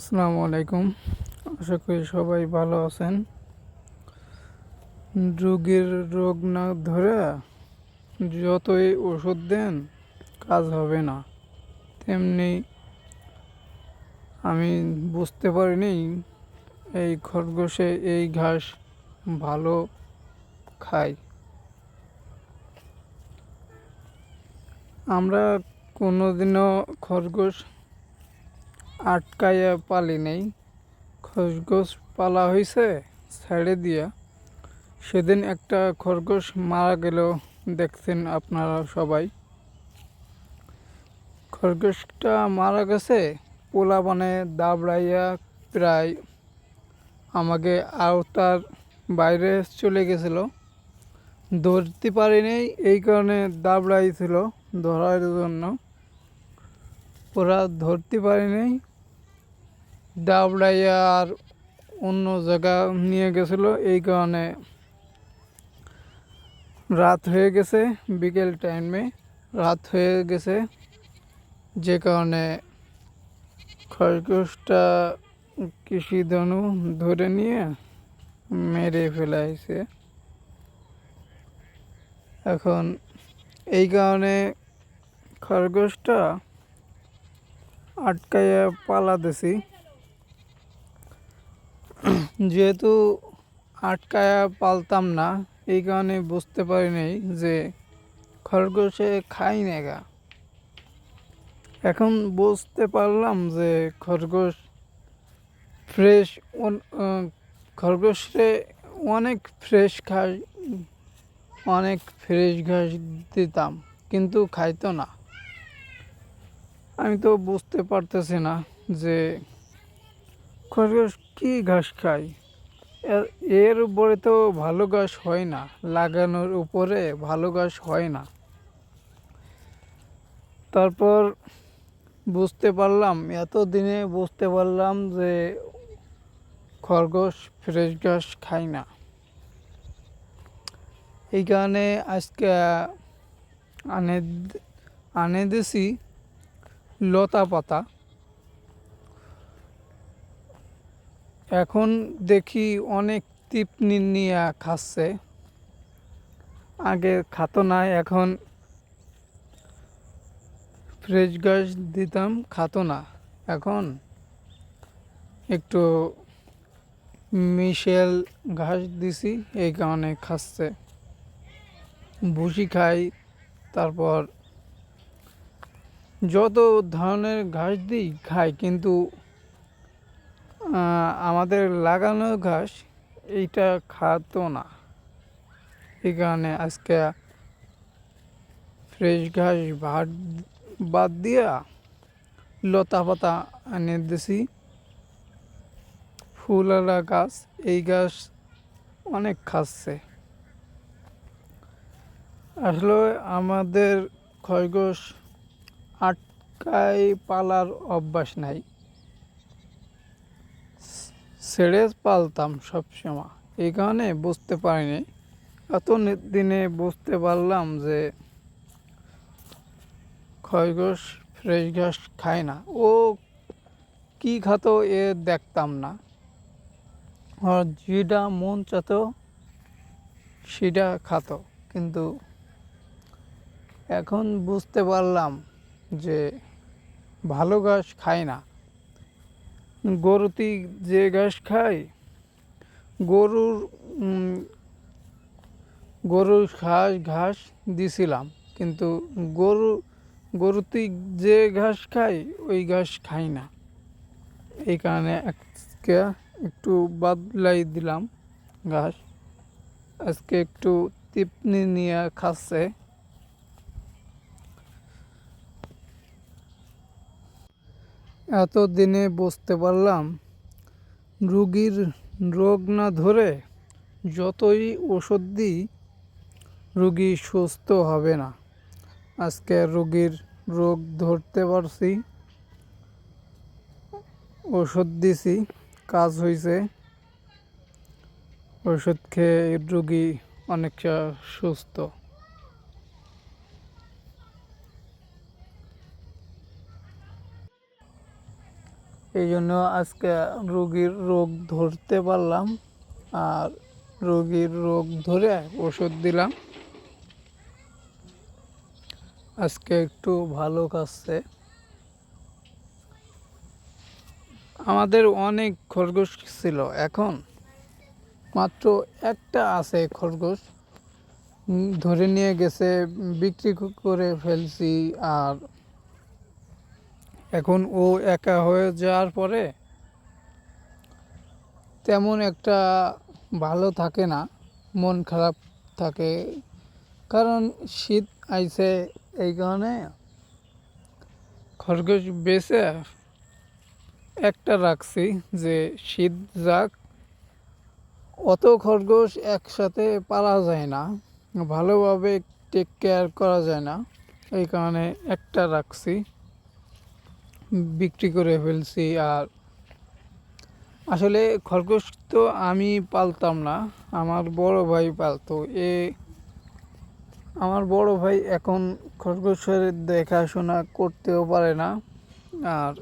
আসসালামু আলাইকুম। আশা করি সবাই ভালো আছেন। রোগীর রোগ না ধরে যতই ওষুধ দেন, কাজ হবে না। তেমনি আমি বুঝতে পারিনি, এই খরগোশে এই ঘাস ভালো খায়। আমরা কোনোদিনও খরগোশ আটকাইয়া পালি নেই। খরগোশ পালা হয়েছে ছেড়ে দিয়া। সেদিন একটা খরগোশ মারা গেল, দেখছেন আপনারা সবাই। খরগোশটা মারা গেছে পোলা মানে দাবড়াইয়া প্রায় আমাকে আওতার বাইরে চলে গেছিল। ধরতে পারিনি, এই কারণে দাবড়াইছিল ধরার জন্য। ওরা ধরতে পারেনি দাবড়াইয়া আর অন্য জায়গা নিয়ে গেছিল। এই কারণে রাত হয়ে গেছে, বিকেল টাইমে রাত হয়ে গেছে। যে কারণে খরগোশটা কৃষি ধনু ধরে নিয়ে মেরে ফেলাইছে। এখন এই কারণে খরগোশটা আটকাইয়া পালা দিছি যেহেতু আটকায়া পালতাম না, এই কারণে বুঝতে পারি নাই যে খরগোশে খাই নেগা এখন বুঝতে পারলাম যে খরগোশ ফ্রেশ খরগোশে অনেক ফ্রেশ ঘাস অনেক ফ্রেশ ঘাস দিতাম, কিন্তু খাইতো না। আমি তো বুঝতে পারতেছি না যে খরগোশ কী ঘাস খায়? এর উপরে তো ভালো ঘাস হয় না, লাগানোর উপরে ভালো ঘাস হয় না। তারপর বুঝতে পারলাম এত দিনে বুঝতে পারলাম যে খরগোশ ফ্রেশ ঘাস খায় না। এই কারণে আজকে আনে আনে দিছি লতা পাতা। এখন দেখি অনেক তৃপ্তি নিয়ে খাচ্ছে। আগে খাতো না, এখন ফ্রেশ ঘাস দিতাম, খাতো না। এখন একটু মিশেল ঘাস দিছি, এই কারণে খাচ্ছে। ভুসি খাই, তারপর যত ধরনের ঘাস দিই, খাই, কিন্তু আমাদের লাগানো ঘাস এইটা খাতো না। এই কারণে আজকে ফ্রেশ ঘাস ভাত বাদ দিয়া লতা পাতা এনে দিছি। ফুলালা গাছ, এই গাছ অনেক খাচ্ছে। আসলে আমাদের খরগোশ আটকায় পালার অভ্যাস নাই। ছেড়ে পালতাম সবসময় এই কারণে বুঝতে পারিনি। এত দিনে বুঝতে পারলাম যে খরগোশ, ফ্রেশ ঘাস খায় না। ও কি খাতো এ দেখতাম না। ওর যেটা মন চাত, সেটা খাতো। কিন্তু এখন বুঝতে পারলাম যে ভালো ঘাস খায় না। গরুতি যে ঘাস খায় গরুর গরুর ঘাস ঘাস দিছিলাম। কিন্তু গরু গরুতি যে ঘাস খায় ওই ঘাস খাই না। এই কারণে আজকে একটু বাদলাই দিলাম ঘাস। আজকে একটু তিপনি নিয়ে খাচ্ছে। এত দিনে বুঝতে পারলাম, রুগীর রোগ না ধরে যতই ওষুধ দিই, রুগী সুস্থ হবে না। আজকে রুগীর রোগ ধরতে পারছি, ওষুধ দিছি, কাজ হয়েছে ওষুধ খেয়ে রুগী অনেকটা সুস্থ। এই জন্য আজকে রোগীর রোগ ধরতে পারলাম আর রোগীর রোগ ধরে ওষুধ দিলাম। আজকে একটু ভালো কাজছে। আমাদের অনেক খরগোশ ছিল এখন। মাত্র একটা আছে খরগোশ। ধরে নিয়ে গেছে, বিক্রি করে ফেলছি আর এখন ও একা হয়ে যাওয়ার পরে তেমন একটা ভালো থাকে না, মন খারাপ থাকে। কারণ শীত আইছে এই কারণে খরগোশ বেছে একটা রাখছি যে শীত যাক, অত খরগোশ একসাথে পারা যায় না, ভালোভাবে টেক কেয়ার করা যায় না, এই কারণে একটা রাখছি। বিক্রি করে ফেলছি আর আসলে খরগোশ তো আমি পালতাম না, আমার বড় ভাই পালতো। এ আমার বড় ভাই এখন খরগোশের দেখাশোনা করতেও পারে না আর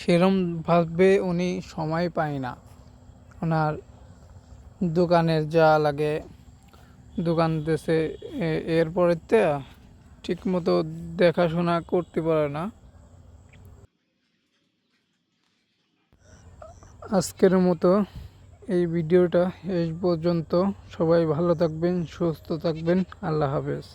সেরম ভাবে উনি সময় পায় না। ওনার দোকানের যা লাগে দোকান দেশে এরপরে ঠিক মতো দেখাশোনা করতে পারে না। আজকের মতো এই ভিডিওটা শেষ পর্যন্ত। সবাই ভালো থাকবেন, সুস্থ থাকবেন। আল্লাহ হাফেজ।